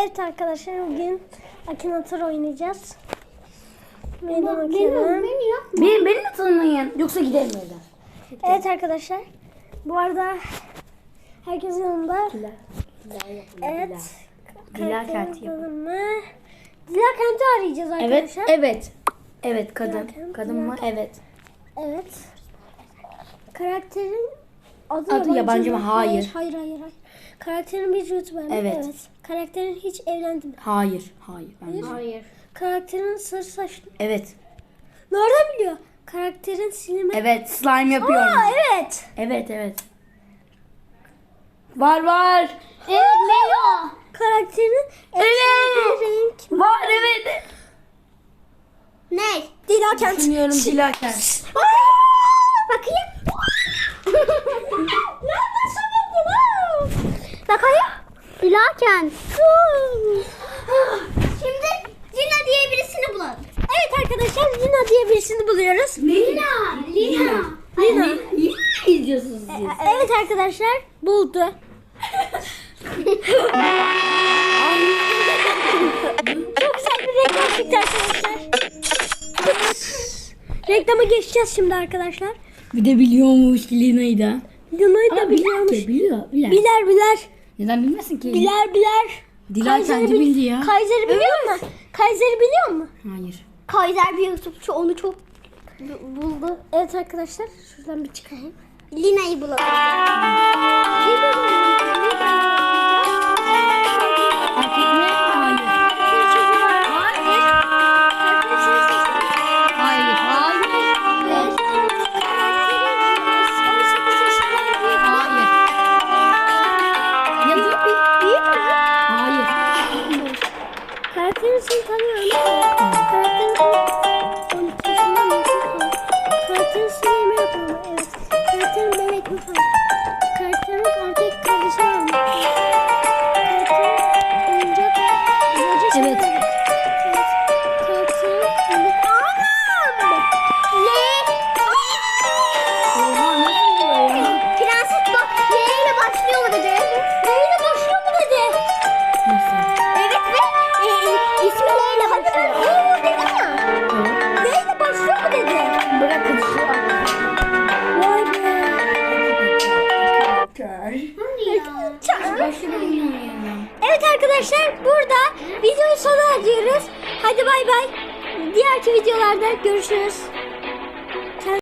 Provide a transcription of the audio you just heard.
Evet arkadaşlar bugün Akinator oynayacağız. Meydan okuyalım. Beni, beni de tanımayın. Yoksa gidelim evden. Evet arkadaşlar. Bu arada herkesin yanında. Evet. Dila kenti karakterimiz yapalım. kenti arayacağız Evet, arkadaşlar. evet. Evet kadın. Bakın, Kadın mı? Evet. Evet. Karakterin adı, Adı yabancı mı? Hayır. Hayır, hayır, hayır. Karakterin bir YouTuber mı? Evet. Karakterin hiç evlendi mi? Hayır. Hayır. Bence. Hayır. Karakterin sarı saçlı. Evet. Nereden biliyor? Karakterin silme. Evet. Slime yapıyorum. Aa evet. Evet evet. Var var. Evet Melo. Karakterin sevdiği renk. Var evet. Ne? Dila Kent. Düşünüyorum Dila Kent. Aa, Bakayım. Nereden sabildin ha? Bakayım. Kent. Şimdi Lina diye birisini bulalım. Evet arkadaşlar Lina diye birisini buluyoruz. Lina. Lina. Lina. Lina izliyorsunuz siz. Evet arkadaşlar buldu. Çok güzel bir reklam çıktı arkadaşlar. Reklama geçeceğiz şimdi arkadaşlar. Bir de biliyormuş Lina'yı da. Lina'yı da biliyormuş. Biliyor, biliyor. Biler. Biler biler. Neden bilmesin ki? Biler biler. Dila kendi bil- bildi ya. Kaiser'i biliyor musun? Kaiser'i biliyor musun? Hayır. Kaiser bir YouTube'cu onu çok buldu. Evet arkadaşlar şuradan bir çıkalım. Lina'yı bulalım. Erkek Bir. Hayır. Karakterin seni tanıyorum. Karakterin 12 yaşında mı? Karakterin seni yemeğe yapıyor. Evet. Karakterin bebek mi falan? Bir bilmiyorum. Evet arkadaşlar burada videoyu sona ediyoruz. Hadi bay bay. Diğerki videolarda görüşürüz.